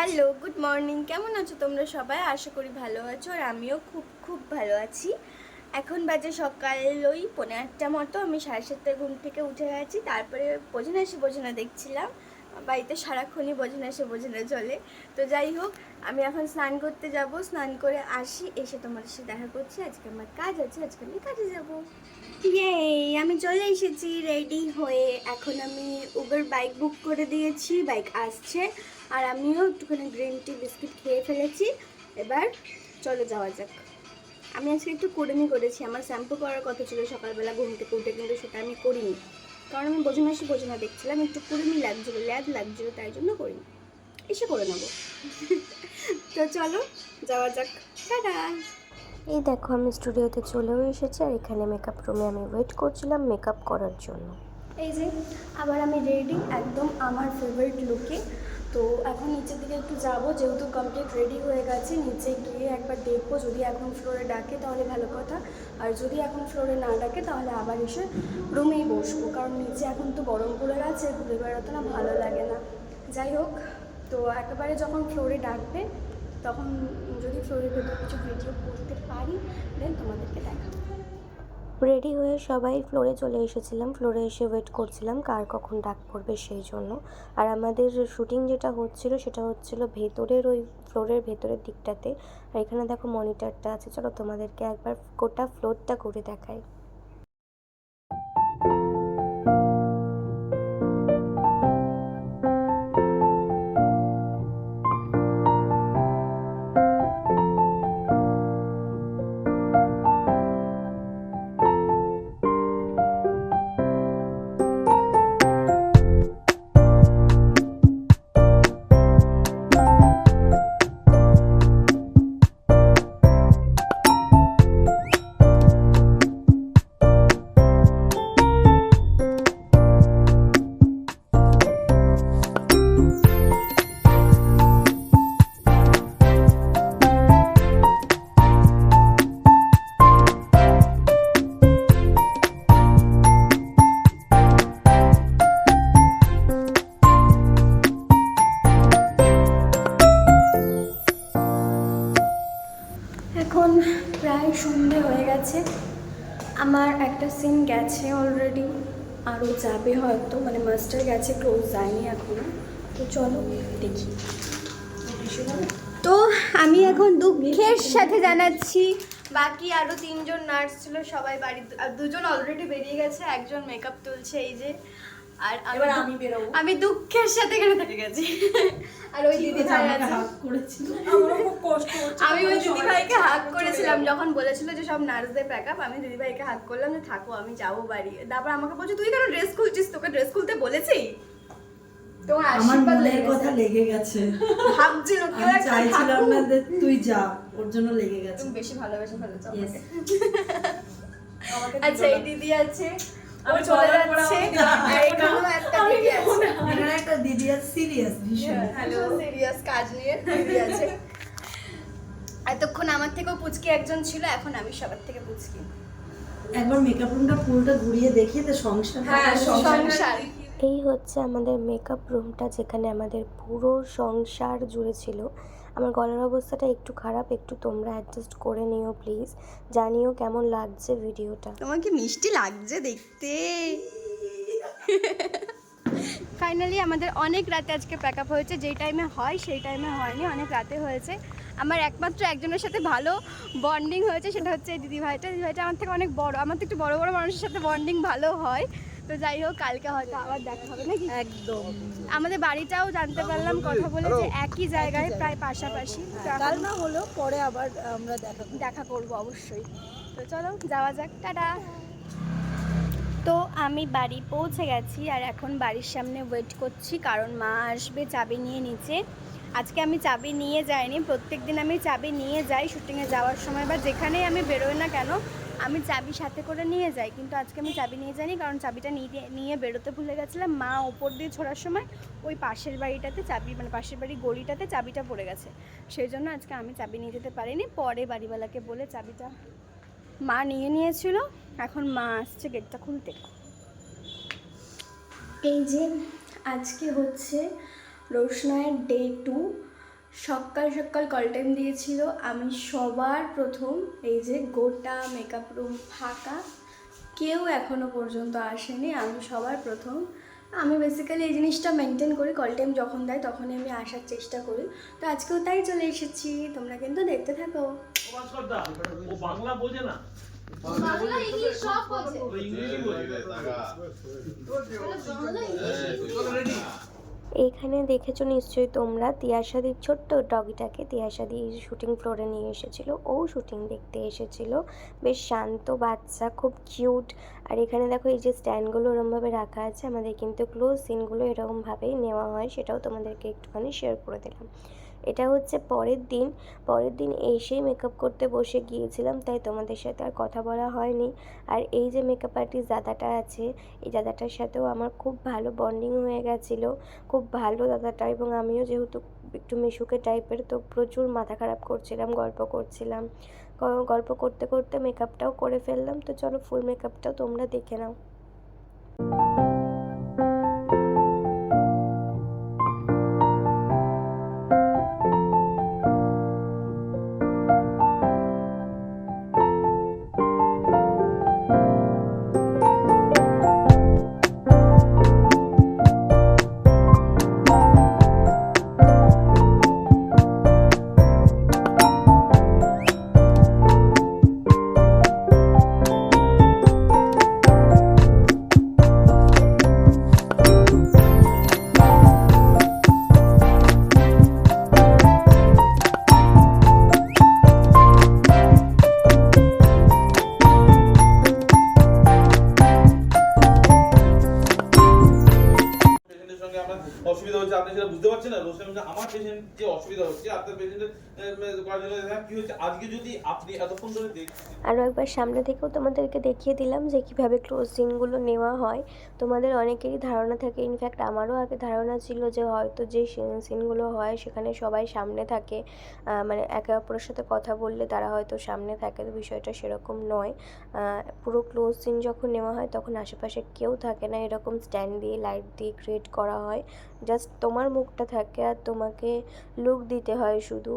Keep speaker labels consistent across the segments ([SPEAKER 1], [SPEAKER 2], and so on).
[SPEAKER 1] Hello, good morning. কেমন আছো তোমরা সবাই? আশা করি ভালো আছো আর আমিও খুব খুব ভালো আছি। এখন বাজে সকাল ওই পনেরো আটটা মতো। আমি সাড়ে সাতটায় ঘুম থেকে উঠে গেছি। তারপরে বোঝে না সে বোঝে না দেখছিলাম। বাড়িতে সারাক্ষণই বোঝে না সে বোঝে না চলে তো যাই হোক, আমি এখন স্নান করতে যাব। স্নান করে আসি, এসে তোমাদের সাথে দেখা করছি। আজকে আমার কাজ আছে, আজকে আমি কাজে যাব। ইয়ে আমি চলে এসেছি রেডি হয়ে। এখন আমি উবের বাইক বুক করে দিয়েছি বাইক আসছে। আর আমিও একটুখানি গ্রিন টি বিস্কিট খেয়ে ফেলেছি। এবার চলো যাওয়া যাক। আমি আজকে একটু কুড়েমি করেছি। আমার শ্যাম্পু করার কথা ছিল সকালবেলা, ঘুম থেকে উঠে কিন্তু সেটা আমি করিনি। কারণ আমি বোঝে না সে বোঝে না দেখছিলাম একটু কুড়েমি লাগছিল ল্যাদ লাগছিল তাই জন্য করিনি। এসে করে নেব। তো চলো যাওয়া যাক। টাটা!
[SPEAKER 2] এই দেখো আমি স্টুডিওতে চলেও এসেছি আর এখানে মেকআপ রুমে আমি ওয়েট করছিলাম মেকআপ করার জন্য।
[SPEAKER 1] এই যে আবার আমি রেডি একদম আমার ফেভারিট লুকে তো এখন নিচের দিকে একটু যাব, যেহেতু কমপ্লিট রেডি হয়ে গেছে, নিচে গিয়ে একবার দেখব, যদি এখন ফ্লোরে ডাকে তাহলে ভালো কথা, আর যদি এখন ফ্লোরে না ডাকে তাহলে আবার এসে রুমেই বসবো, কারণ নিচে এখন তো গরম কুলার আছে ঘুরে বেড়াতে না ভালো লাগে না। যাই হোক, তো একেবারে যখন ফ্লোরে ডাকবে, তখন যদি ফ্লোরের ভেতর কিছু ভিডিও করতে পারি দেন তোমাদেরকে দেখাবো।
[SPEAKER 2] রেডি হয়ে সবাই ফ্লোরে চলে এসেছিলাম। ফ্লোরে এসে ওয়েট করছিলাম কার কখন ডাক পড়বে সেই জন্য। আর আমাদের শুটিং যেটা হচ্ছিল সেটা হচ্ছিল ভেতরের ওই ফ্লোরের ভেতরের দিকটাতে। আর এখানে দেখো মনিটরটা আছে। চলো তোমাদেরকে একবার গোটা ফ্লোরটা করে দেখাই।
[SPEAKER 1] গেছে অলরেডি আরও যাবে হয়তো মানে মাস্টার গেছে ক্লোজ যায়নি এখনও তো চলো, দেখি। তো আমি এখন দুঃখের সাথে জানাচ্ছি, বাকি আরও তিনজন নার্স ছিল, সবাই বাড়ি দুজন অলরেডি বেরিয়ে গেছে, একজন মেকআপ তুলছে, এই যে। আর
[SPEAKER 3] এবার আমি বেরোবো।
[SPEAKER 1] আমি দুঃখের সাথে এখানে থেকে গেছি। আর ওই দিদি ভাই আমি ওই দিদি ভাইকে হাক করেছিলাম যখন বলেছিল যে সব নার্সদের প্যাক আপ আমি দিদি ভাইকে হাক করলাম যে থাকো আমি যাব বাড়ি। তারপর আমাকে বলছে তুই কেন ড্রেস খুলছিস? তোকে ড্রেস খুলতে বলেছি? তোমার আশীর্বাদ লেগে
[SPEAKER 4] কথা লেগে গেছে।
[SPEAKER 1] ভাবছিল কেউ একটা
[SPEAKER 4] চাইছিলাম না তুই যা ওর জন্য লেগে গেছে।
[SPEAKER 1] তুমি বেশি ভালোবেসে ফেলেছো আচ্ছা এই দিদি আছে।
[SPEAKER 3] আমি
[SPEAKER 1] চলে যাচ্ছে।
[SPEAKER 3] আমাকে
[SPEAKER 1] আর এখানেও একটা
[SPEAKER 3] আমি
[SPEAKER 1] দিদি
[SPEAKER 3] নেব
[SPEAKER 1] আছে
[SPEAKER 3] না।
[SPEAKER 4] এখানে একটা দিদি আছে সিরিয়াস ভীষণ
[SPEAKER 1] হ্যালো সিরিয়াস কাজ নিয়ে দিদি আছে। এতক্ষণ আমার থেকেও পুচকি একজন ছিল এখন আমি সবার থেকে পুচকি।
[SPEAKER 4] একবার মেকআপ রুমটা পুরোটা ঘুরিয়ে দেখিয়ে তো সংসার
[SPEAKER 3] হ্যাঁ
[SPEAKER 1] সংসার।
[SPEAKER 3] সংসার।
[SPEAKER 2] এই হচ্ছে আমাদের মেকআপ রুমটা যেখানে আমাদের পুরো সংসার জুড়ে ছিল। আমার গলার অবস্থাটা একটু খারাপ একটু তোমরা অ্যাডজাস্ট করে নিও প্লিজ জানিও কেমন লাগছে ভিডিওটা
[SPEAKER 1] তোমাকে মিষ্টি লাগছে দেখতে? ফাইনালি আমাদের অনেক রাতে আজকে প্যাক আপ হয়েছে। যেই টাইমে হয় সেই টাইমে হয়নি অনেক রাতে হয়েছে। আমার একমাত্র একজনের সাথে ভালো বন্ডিং হয়েছে সেটা হচ্ছে এই দিদিভাইটা। দিদিভাইটা আমার থেকে অনেক বড় আমার তো একটু বড় বড় মানুষের সাথে বন্ডিং ভালো হয়। তো যাই হোক কালকে হয়তো আবার দেখা হবে নাকি?
[SPEAKER 4] একদম।
[SPEAKER 1] আমাদের বাড়িটাও জানতে পারলাম কথা বলে যে একই জায়গায় প্রায় পাশাপাশি। তো
[SPEAKER 4] কাল না হলেও পরে আবার আমরা দেখা
[SPEAKER 1] দেখা করব অবশ্যই। তো চলো যাওয়া যাক। টাটা। তো আমি বাড়ি পৌঁছে গেছি আর এখন বাড়ির সামনে ওয়েট করছি কারণ মা আসবে চাবি নিয়ে নিচে। আজকে আমি চাবি নিয়ে যাইনি প্রত্যেক দিন আমি চাবি নিয়ে যাই শুটিংয়ে যাওয়ার সময় বা যেখানেই আমি বেরোই না কেন আমি চাবি সাথে করে নিয়ে যাই, কিন্তু আজকে আমি চাবি নিয়ে যাইনি, কারণ চাবিটা নিয়ে নিয়ে বেরোতে ভুলে গেছিলাম। মা ওপর দিয়ে ছোড়ার সময় ওই পাশের বাড়িটাতে চাবি মানে পাশের বাড়ির গলিটাতে চাবিটা পড়ে গেছে। সেই জন্য আজকে আমি চাবি নিয়ে যেতে পারিনি। পরে বাড়িওয়ালাকে বলে চাবিটা মা নিয়ে নিয়েছিল। এখন মা আসছে গেটটা খুলতে। এই যে আজকে হচ্ছে রোশনায়ের ডে টু সকাল সকাল কল টাইম দিয়েছিল। আমি সবার প্রথম এই যে গোটা মেকআপ রুম ফাঁকা কেউ এখনও পর্যন্ত আসেনি আমি সবার প্রথম। আমি বেসিক্যালি এই জিনিসটা মেনটেন করি কল টাইম যখন দেয় তখনই আমি আসার চেষ্টা করি। তো আজকেও তাই চলে এসেছি তোমরা কিন্তু দেখতে থাকো।
[SPEAKER 5] ও বাংলা বোঝে না।
[SPEAKER 6] বাংলা ইংলিশ সব বোঝে।
[SPEAKER 5] ও ইংরেজি বোঝে।
[SPEAKER 2] এইখানে দেখেছ নিশ্চয়ই তোমরা তিয়াশাদির ছোট্ট ডগিটাকে তিয়াশাদি শুটিং ফ্লোরে নিয়ে এসেছিল। ও শুটিং দেখতে এসেছিল। বেশ শান্ত বাচ্চা, খুব কিউট আর এখানে দেখো এই যে স্ট্যান্ডগুলো এরমভাবে রাখা আছে, আমাদের কিন্তু ক্লোজ সিনগুলো এরকমভাবেই নেওয়া হয়, সেটাও তোমাদেরকে একটুখানি শেয়ার করে দিলাম। এটা হচ্ছে পরের দিন। পরের দিন এসেই মেকআপ করতে বসে গিয়েছিলাম, তাই তোমাদের সাথে আর কথা বলা হয়নি। আর এই যে মেকআপ আর্টিস্ট দাদাটা আছে, এই দাদাটার সাথেও আমার খুব ভালো বন্ডিং হয়ে গেছিল। খুব ভালো দাদাটা এবং আমিও যেহেতু একটু মিশুকে টাইপের তো প্রচুর মাথা খারাপ করছিলাম, গল্প করছিলাম। গল্প করতে করতে মেকআপটাও করে ফেললাম, তো চলো ফুল মেকআপটাও তোমরা দেখে নাও। আরও একবার সামনে থেকেও তোমাদেরকে দেখিয়ে দিলাম যে কীভাবে ক্লোজ সিনগুলো নেওয়া হয়। তোমাদের অনেকেরই ধারণা থাকে ইনফ্যাক্ট আমারও আগে ধারণা ছিল যে হয়তো যে সিনগুলো হয় সেখানে সবাই সামনে থাকে। মানে একে অপরের সাথে কথা বললে তারা হয়তো সামনে থাকে, তো বিষয়টা সেরকম নয়। পুরো ক্লোজ সিন যখন নেওয়া হয় তখন আশেপাশে কেউ থাকে না, এরকম স্ট্যান্ড দিয়ে লাইট দিয়ে ক্রিয়েট করা হয়। জাস্ট তোমার মুখটা থাকে আর তোমাকে লুক দিতে হয় শুধু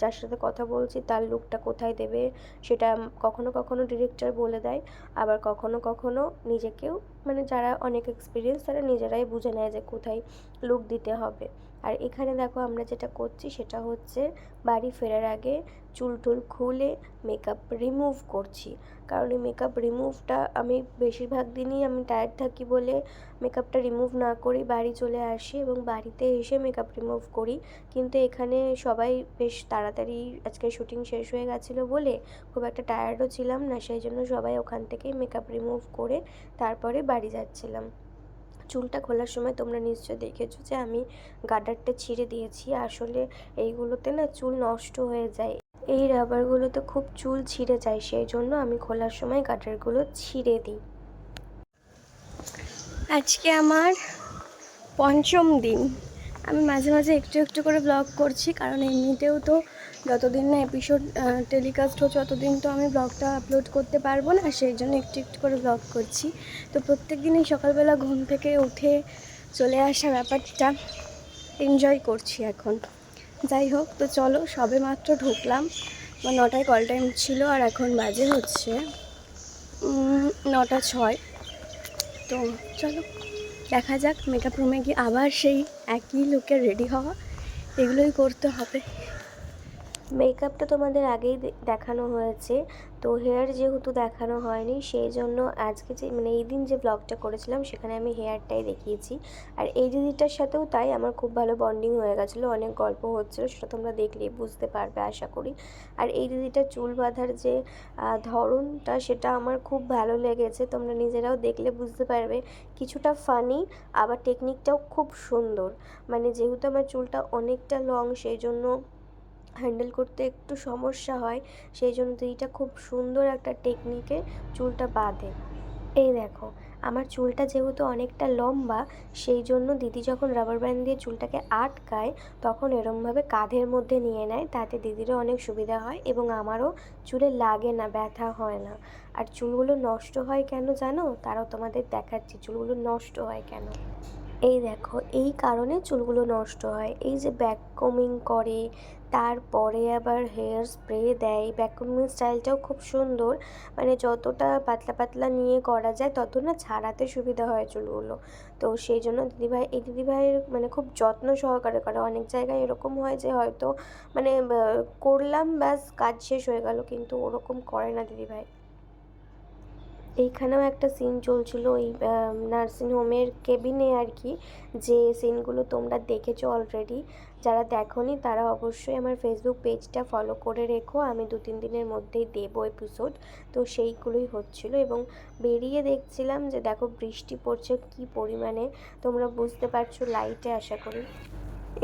[SPEAKER 2] যার সাথে কথা বলছি, তার লুকটা কোথায় দেবে সেটা কখনো কখনো ডিরেক্টর বলে দেয়, আবার কখনো কখনো নিজেকেও মানে যারা অনেক এক্সপিরিয়েন্স তারা নিজেরাই বুঝে নেয় যে কোথায় লুক দিতে হবে। আর এখানে দেখো আমরা যেটা করছি সেটা হচ্ছে বাড়ি ফেরার আগে চুল টুল খুলে মেকআপ রিমুভ করছি। কারণ এই মেকআপ রিমুভটা আমি বেশিরভাগ দিনই আমি টায়ার্ড থাকি বলে মেকআপটা রিমুভ না করেই বাড়ি চলে আসি এবং বাড়িতে এসে মেকআপ রিমুভ করি। কিন্তু এখানে সবাই বেশ তাড়াতাড়ি আজকে শুটিং শেষ হয়ে গেছিল বলে খুব একটা টায়ার্ডও ছিলাম না, সেই জন্য সবাই ওখান থেকেই মেকআপ রিমুভ করে তারপরে বাড়ি যাচ্ছিলাম। চুলটা খোলার সময় তোমরা নিশ্চয় দেখেছ যে আমি গার্ডারটা ছিঁড়ে দিয়েছি। আসলে এইগুলোতে না চুল নষ্ট হয়ে যায়। এই রাবারগুলোতে খুব চুল ছিঁড়ে যায়, সেই জন্য আমি খোলার সময় গার্ডারগুলো ছিঁড়ে দিই।
[SPEAKER 1] আজকে আমার পঞ্চম দিন। আমি মাঝে মাঝে একটু একটু করে ব্লগ করছি, কারণ এমনিতেও তো যতদিন না এপিসোড টেলিকাস্ট হচ্ছে, ততদিন তো আমি ব্লগটা আপলোড করতে পারব না, সেই জন্য একটু একটু করে ব্লগ করছি। তো প্রত্যেক দিনই সকালবেলা ঘুম থেকে উঠে চলে আসা ব্যাপারটা এনজয় করছি এখন। যাই হোক, তো চলো, সবে মাত্র ঢুকলাম। বা নটায় কল টাইম ছিল আর এখন বাজে হচ্ছে নটা ছয়। তো চলো, দেখা যাক মেকআপ রুমে গিয়ে আবার সেই একই লুকে রেডি হওয়া। এগুলোই করতে হবে।
[SPEAKER 2] মেকআপটা তোমাদের আগেই দেখানো হয়েছে। তো হেয়ার যেহেতু দেখানো হয়নি, সেই জন্য আজকে যে মানে এই দিন যে ব্লগটা করেছিলাম, সেখানে আমি হেয়ারটাই দেখিয়েছি। আর এই দিদিটার সাথেও তাই, আমার খুব ভালো বন্ডিং হয়ে গেছিল, অনেক গল্প হচ্ছিল, সেটা তোমরা দেখলেই বুঝতে পারবে, আশা করি। আর এই দিদিটার চুল বাঁধার যে ধরনটা, সেটা আমার খুব ভালো লেগেছে, তোমরা নিজেরাও দেখলে বুঝতে পারবে। কিছুটা ফানি আবার টেকনিকটাও খুব সুন্দর। মানে যেহেতু আমার চুলটা অনেকটা লং সেই জন্য হ্যান্ডেল করতে একটু সমস্যা হয়, সেই জন্য দিদিটা খুব সুন্দর একটা টেকনিকে চুলটা বাঁধে। এই দেখো, আমার চুলটা যেহেতু অনেকটা লম্বা, সেই জন্য দিদি যখন রাবার ব্যান্ড দিয়ে চুলটাকে আটকায়, তখন এরমভাবে কাঁধের মধ্যে নিয়ে নেয়, তাতে দিদিরও অনেক সুবিধা হয় এবং আমারও চুলে লাগে না, ব্যথা হয় না। আর চুলগুলো নষ্ট হয় কেন জানো? তারাও তোমাদের দেখাচ্ছি, চুলগুলো নষ্ট হয় কেন? এই দেখো, এই কারণে চুলগুলো নষ্ট হয়। এই যে ব্যাক কমিং করে, তারপরে আবার হেয়ার স্প্রে দেয়। ব্যাক কমিং স্টাইলটাও খুব সুন্দর। মানে যতটা পাতলা পাতলা নিয়ে করা যায়, তত না ছাড়াতে সুবিধা হয় চুলগুলো। তো সেই জন্য দিদিভাই, এই দিদিভাইয়ের মানে খুব যত্ন সহকারে করে। অনেক জায়গায় এরকম হয় যে হয়তো মানে করলাম ব্যাস, কাজ শেষ হয়ে গেল, কিন্তু ওরকম করে না দিদিভাই। এইখানেও একটা সিন চলছিল ওই নার্সিংহোমের কেবিনে আর কি, যে সিনগুলো তোমরা দেখেছ অলরেডি যারা দেখোনি তারা অবশ্যই আমার ফেসবুক পেজটা ফলো করে রেখো। আমি দু তিন দিনের মধ্যেই দেবো এপিসোড তো সেইগুলোই হচ্ছিল এবং বেরিয়ে দেখছিলাম যে, দেখো বৃষ্টি পড়ছে কি পরিমাণে। তোমরা বুঝতে পারছ লাইটে আশা করি।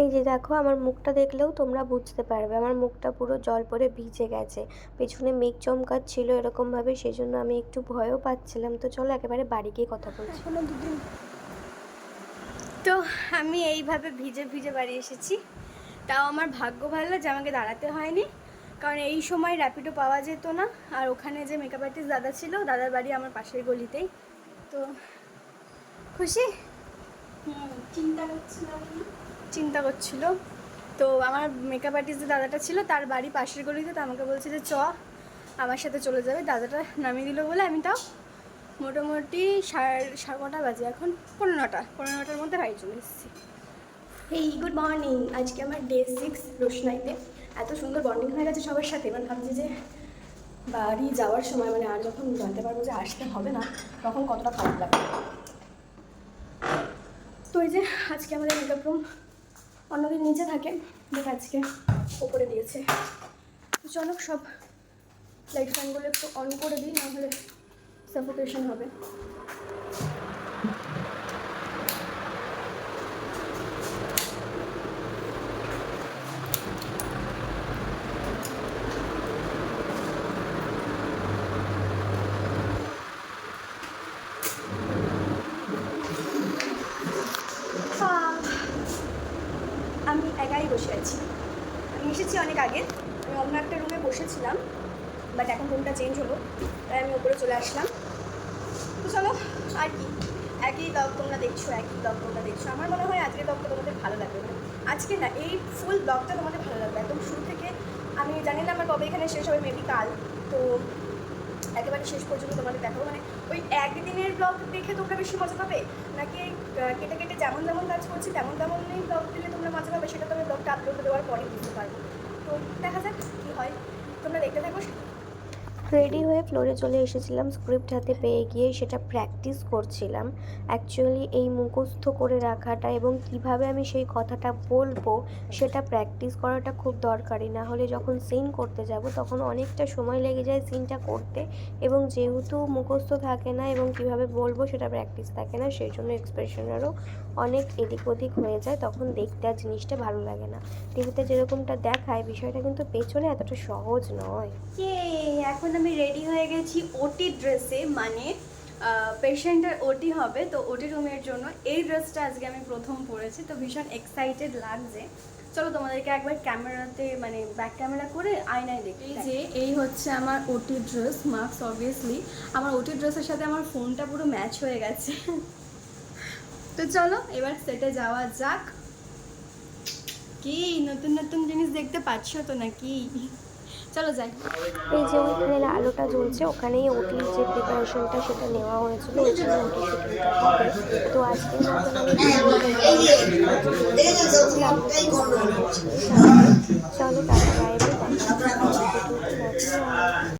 [SPEAKER 2] এই যে দেখো আমার মুখটা দেখলেও তোমরা বুঝতে পারবে। আমার মুখটা পুরো জল পড়ে ভিজে গেছে। পেছনে মেঘ চমকাচ্ছিল এরকমভাবে সেই জন্য আমি একটু ভয়ও পাচ্ছিলাম। তো চলো একেবারে বাড়ি গিয়ে কথা বলছি।
[SPEAKER 1] দুদিন। তো আমি এইভাবে ভিজে ভিজে বাড়ি এসেছি। তাও আমার ভাগ্য ভালো যে আমাকে দাঁড়াতে হয়নি। কারণ এই সময় র্যাপিডো পাওয়া যেত না। আর ওখানে যে মেকআপ আর্টিস্ট দাদা ছিল দাদার বাড়ি আমার পাশের গলিতেই। তো খুশি?
[SPEAKER 6] চিন্তা করছিলাম
[SPEAKER 1] চিন্তা করছিল। তো আমার মেকআপ আর্টিস্ট যে দাদাটা ছিল, তার বাড়ি পাশের গলিতে, তো আমাকে বলছে যে, চ, আমার সাথে চলে যাবে। দাদাটা নামিয়ে দিল বলে, আমি তাও মোটামুটি সাড়ে সাড়ে কটা বাজে এখন, পনেরো নটা, পনেরো নটার মধ্যে বাড়ি চলে এসেছি। এই গুড মর্নিং আজকে আমার ডে সিক্স রোশনাইতে। এত সুন্দর বন্ডিং হয়ে গেছে সবার সাথে। এবার ভাবছি যে বাড়ি যাওয়ার সময় মানে আর যখন জানতে পারব যে আসতে হবে না, তখন কতটা খারাপ লাগবে। তো এই যে আজকে আমাদের মেকআপ রুম অন্যদিন নিচে থাকে দেখ আজকে ওপরে দিয়েছে। চলো সব লাইট ফ্যানগুলো একটু অন করে দিই, নাহলে সাফোকেশন হবে আহ, আমি একাই বসে আছি আমি এসেছি অনেক আগে আমি অন্য একটা রুমে বসেছিলাম বাট এখন রুমটা চেঞ্জ হলো, তাই আমি ওপরে চলে আসলাম। তো চলো, আর কি? একই ব্লগ তোমরা দেখছ, একই ব্লগ তোমরা দেখছ। আমার মনে হয় আজকের ব্লগটা তোমাদের ভালো লাগবে। মানে আজকে না, এই ফুল ব্লগটা তোমাদের ভালো লাগবে। একদম শুরু থেকে, আমি জানি না আমার কবে এখানে শেষ হবে মেবি কাল। তো একেবারে শেষ পর্যন্ত তোমাদের দেখাবো। মানে ওই একদিনের ব্লগ দেখে তোমরা বেশি মজা পাবে? নাকি কেটে কেটে যেমন যেমন কাজ করছি, তেমন তেমনই ব্লগ দিলে তোমরা মজা পাবে? সেটা তো আমি ব্লগটা আপলোড দেওয়ার পরে বুঝতে পারব। তো দেখা যাক কী হয়। তোমরা দেখতে থাকো।
[SPEAKER 2] রেডি হয়ে ফ্লোরে চলে এসেছিলাম। স্ক্রিপ্ট হাতে পেয়ে গিয়ে সেটা প্র্যাকটিস করছিলাম। অ্যাকচুয়ালি এই মুখস্থ করে রাখাটা এবং কীভাবে আমি সেই কথাটা বলব সেটা প্র্যাকটিস করাটা খুব দরকারি। না হলে যখন সিন করতে যাব তখন অনেকটা সময় লেগে যায় সিনটা করতে এবং যেহেতু মুখস্থ থাকে না এবং কীভাবে বলব সেটা প্র্যাকটিস থাকে না, সেই জন্য এক্সপ্রেশনেরও অনেক এদিক ওদিক হয়ে যায় তখন দেখতে আর জিনিসটা ভালো লাগে না। টিভিতে যেরকমটা দেখায় বিষয়টা কিন্তু পেছনে এতটা সহজ নয়।
[SPEAKER 1] এখন আমি রেডি হয়ে গেছি ওটি ড্রেসে মানে পেশেন্টের ওটি হবে তো ওটি রুমের জন্য এই ড্রেসটা আজকে আমি প্রথম পরেছি তো ভীষণ এক্সাইটেড লাগছে। চলো তোমাদেরকে একবার ক্যামেরাতে মানে ব্যাক ক্যামেরা করে আয়নায় দেখি। যে এই হচ্ছে আমার ওটি ড্রেস মাস্ক অবভিয়াসলি আমার ওটি ড্রেসের সাথে আমার ফোনটা পুরো ম্যাচ হয়ে গেছে। তো চলো, এবার সেটে যাওয়া যাক। কি নতুন নতুন জিনিস দেখতে পাচ্ছ তো নাকি? চলো যাই।
[SPEAKER 2] এই যে ওখানে আলোটা জ্বলছে, ওখানেই ওটি যে প্রিপারেশনটা সেটা নেওয়া হয়েছিল, ওই জন্য ওটি তো আজকে চলো তাহলে দেখা